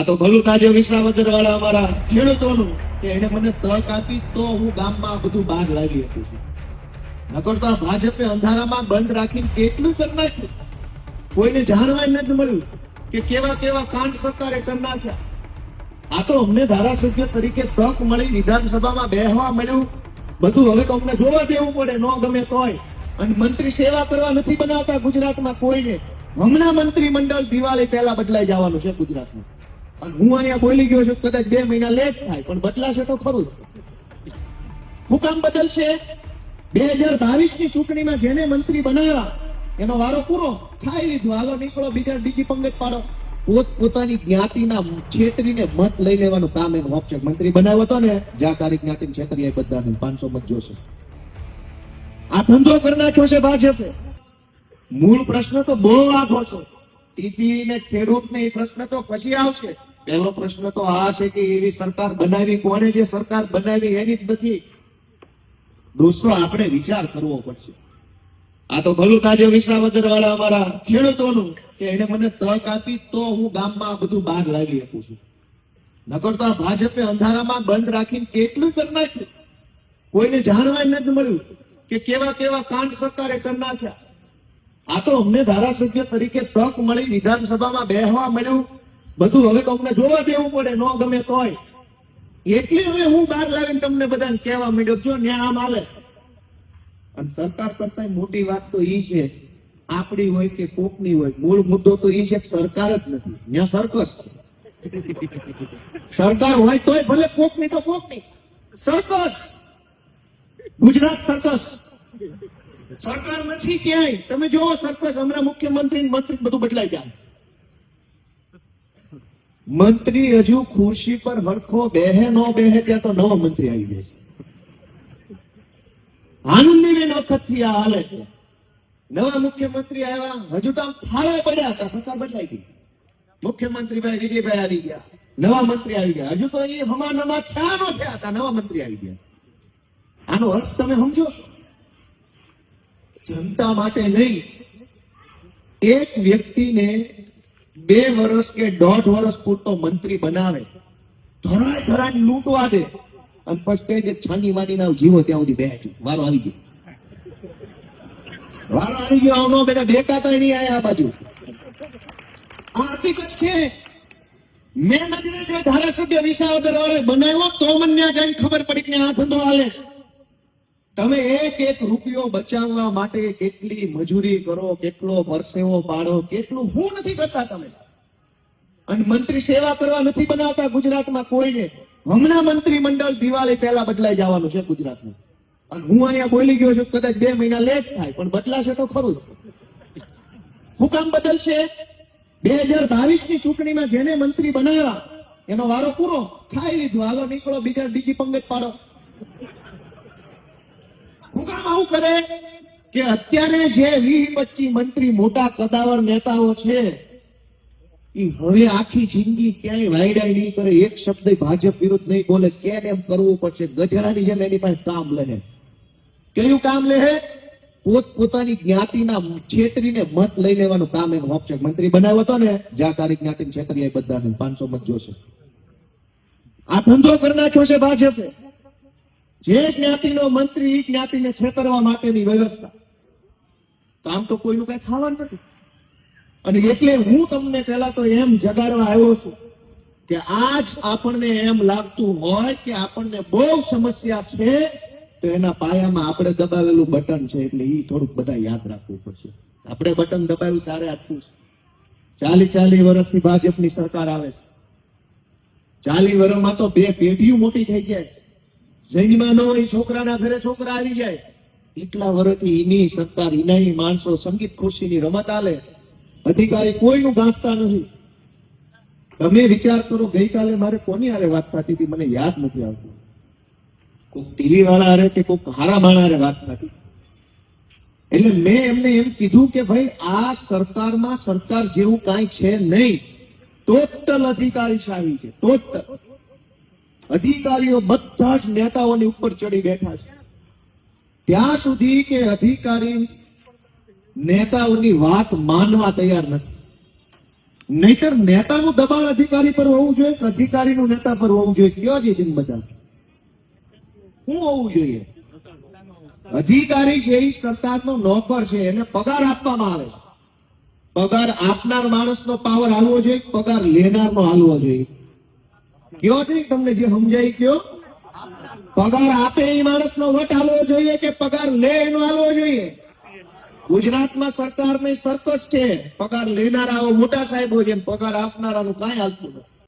આ તો ભલું તાજે વિસાવદર વાળા અમારા ખેડૂતોનું કે એને મને તક આપી તો હું ગામમાં બધું બહાર લાવી શકું નકર તો ભાજપે અંધારામાં બંધ રાખીને કેટલું કરી નાખ્યું? કોઈને જાણવા નથી મળ્યું કે કેવા કેવા કાંડ સરકારે કરી નાખ્યા. આ તો અમને ધારાસભ્ય તરીકે તક મળી વિધાનસભામાં બેહવા મળ્યું. બધું હવે તો અમને જોવા દેવું પડે, ન ગમે તોય. અને મંત્રી સેવા કરવા નથી બનાવતા ગુજરાતમાં કોઈને. હમણાં મંત્રીમંડળ દિવાળી પહેલા બદલાઈ જવાનું છે ગુજરાતમાં. અને હું અહીંયા બોલી ગયો છું કદાચ બે મહિના લેટ થાય, પણ બદલાશે તો ખરું હું કામ બદલશે? બે હજાર બાવીસની ચૂંટણીમાં જેને મંત્રી બનાવ્યા, એનો વારો પૂરો ખાઈ લીધો. હાલો નીકળો, બીજા બીજી પંગત પાડો. પોત પોતાની જ્ઞાતિના છેતરીને મત લઈ લેવાનું કામ એનું આપશે મંત્રી બનાવ્યો હતો ને જ્યાં તારી જ્ઞાતિને છેતરી એ બધાને. પાંચસો મત જોશે. આ ધંધો કરી નાખ્યો છે ભાજપે. મૂળ પ્રશ્ન તો બહુ આખો છે. ટીપી ને ખેડૂત ને એ પ્રશ્ન તો પછી આવશે. પહેલો પ્રશ્ન તો આ છે કે એવી સરકાર બનાવી કોને જે સરકાર બનાવી એની જ નથી. દોસ્તો, આપણે વિચાર કરવો પડશે. આ તો ભલું તાજે વિસાવદર વાળા અમારા ખેડૂતોનું કે એને મને તક આપી તો હું ગામમાં બધું બહાર લાવી શકું છું. નકર તો આ ભાજપે અંધારામાં બંધ રાખીને કેટલું કરી નાખ્યું? કોઈને જાણવા નથી મળ્યું કે કેવા કેવા કાંડ સરકારે કરી નાખ્યા. આ તો અમને ધારાસભ્ય તરીકે તક મળી વિધાનસભામાં બેહવા મળ્યું. બધું હવે તો અમને જોવા દેવું પડે, ન ગમે તોય. એટલે હવે હું બહાર લાવીને તમને બધાને કહેવા માંડ્યો, જો ને આમ હાલે. અને સરકાર કરતા મોટી વાત તો ઈ છે, આપણી હોય કે કોકની હોય. મૂળ મુદ્દો તો ઈ છે કે સરકાર જ નથી. ત્યાં સરકસ. છે સરકાર હોય તોય ભલે કોકની તો કોકની. સર્કસ. ગુજરાત સર્કસ. સરકાર નથી ક્યાંય. તમે જોવો સરકસ, હમણાં મુખ્યમંત્રી મંત્રી બધું બદલાઈ જાય મંત્રી હજુ ખુરશી પર હરખો બેહે, નો બેહે, ત્યાં તો નવો મંત્રી આવી જાય છે. આનંદીબેન વખતથી આ હાલે છે. નવા મુખ્યમંત્રી આવ્યા, હજુ તો આમ થાળે પડ્યા હતા, સરકાર બદલાઈ ગઈ. મુખ્યમંત્રી ભાઈ વિજયભાઈ આવી ગયા, નવા મંત્રી આવી ગયા. હજુ તો એ હમા નમા થયા નો થયા હતા, નવા મંત્રી આવી ગયા. આનો અર્થ તમે સમજો જનતા માટે નહીં, એક વ્યક્તિને બે વર્ષ કે દોઢ વર્ષ પૂરતો મંત્રી બનાવે. ધરાય ધરાય લૂંટવા દે. અને પછી કહે છે છાની માની ના જીવો ત્યાં સુધી બેઠ વારો આવી ગયો. વારો આવી ગયો, આવનો બેટા દેખાતા નહીં આયા આ બાજુ. આ હકીકત છે. મેં નજરે જો ધારાસભ્ય વિસાવદર વાળે બનાવ્યો, તો મને ત્યાં જઈને ખબર પડી કે આ ધંધો હાલે છે. તમે એક એક રૂપિયો બચાવવા માટે કેટલી મજૂરી કરો, કેટલો પરસેવો પાડો, કેટલું હું નથી કરતા તમે? અને મંત્રી સેવા કરવા નથી બનાવતા ગુજરાતમાં કોઈને? હમણાં મંત્રીમંડળ દિવાળી પહેલા બદલાઈ જવાનું છે ગુજરાતમાં. અને હું અહીંયા બોલી ગયો છું કદાચ બે મહિના લેટ થાય, પણ બદલાશે તો ખરું. હું કામ બદલશે. બે હજાર બાવીસની ચૂંટણીમાં જેને મંત્રી બનાવ્યા, એનો વારો પૂરો. ખાઈ લીધો. હાલો નીકળો, બીજા, બીજી પંગત પાડો. આવું કરે કે અત્યારે જે વીસ પચીસ મંત્રી મોટા કદાવર નેતાઓ છે એ હવે આખી જિંદગી ક્યાંય વાયડાય નહીં કરે. એક શબ્દ ભાજપ વિરુદ્ધ નહીં બોલે. કેમ એમ કરવું પડશે? ગધેડાની જેમ એની પાસે કામ લે કયું કામ લે પોત પોતાની જ્ઞાતિના છેતરીને મત લઈ લેવાનું કામ એનું આપશે. મંત્રી બનાવ્યો હતો ને જ્યાં તારી જ્ઞાતિને છેતરી બધાને. પાંચસો મત જોશે. આ ધંધો કરી નાખ્યો છે ભાજપે. જે જ્ઞાતિનો મંત્રી એ જ્ઞાતિને છેતરવા માટેની વ્યવસ્થા. કામ તો કોઈનું કઈ ખાવાનું નથી. અને એટલે હું તમને પહેલા તો એમ જગાડવા આવ્યો છું કે આજ આપણને એમ લાગતું હોય કે આપણને બહુ સમસ્યા છે, તો એના પાયામાં આપણે દબાવેલું બટન છે એટલે એ થોડુંક બધા યાદ રાખવું પડશે. આપણે બટન દબાવ્યું ત્યારે આટલું છે ચાલી ચાલી વર્ષથી ભાજપની સરકાર આવે છે. ચાલી વર્ષમાં તો બે પેઢીઓ મોટી થઈ જાય જૈનમાં ન હોય છોકરાના ઘરે છોકરા આવી જાય. એટલા વર્ષથી એની સત્તા એના માણસો સંગીત ખુરશીની રમત આલે. અધિકારી કોઈનું ગાંઠતા નથી. તમે વિચાર કરો, ગઈકાલે મારે કોની હારે વાત થતી હતી? મને યાદ નથી આવતું. કોઈક ટીવી વાળા હારે કે કોઈક હારા માણા હારે વાત થતી. એટલે મેં એમને એમ કીધું કે ભાઈ, આ સરકારમાં સરકાર જેવું કાંઈ છે નહીં. ટોટલ અધિકારીશાહી છે, ટોટલ. અધિકારીઓ બધા જ નેતાઓની ઉપર ચડી બેઠા છે. ત્યાં સુધી કે અધિકારી નેતાઓની વાત માનવા તૈયાર નથી. નહીતર નેતાનું દબાણ અધિકારી પર હોવું જોઈએ કે અધિકારીનું નેતા પર હોવું જોઈએ? કયો છે તેમ બધા શું હોવું જોઈએ? અધિકારી છે એ સરકારનો નોકર છે, એને પગાર આપવામાં આવે છે. પગાર આપનાર માણસનો પાવર હાલવો જોઈએ પગાર લેનારનો હાલવો જોઈએ? કયો છે તમને જે સમજાય કયો પગાર આપે એ માણસનો વટ હાલવો જોઈએ કે પગાર લે એનો હાલવો જોઈએ? ગુજરાતમાં સરકારની સરકસ છે. પગાર લેનારાઓ મોટા સાહેબો છે. પગાર આપનારાનું કાંઈ હાલતું નથી.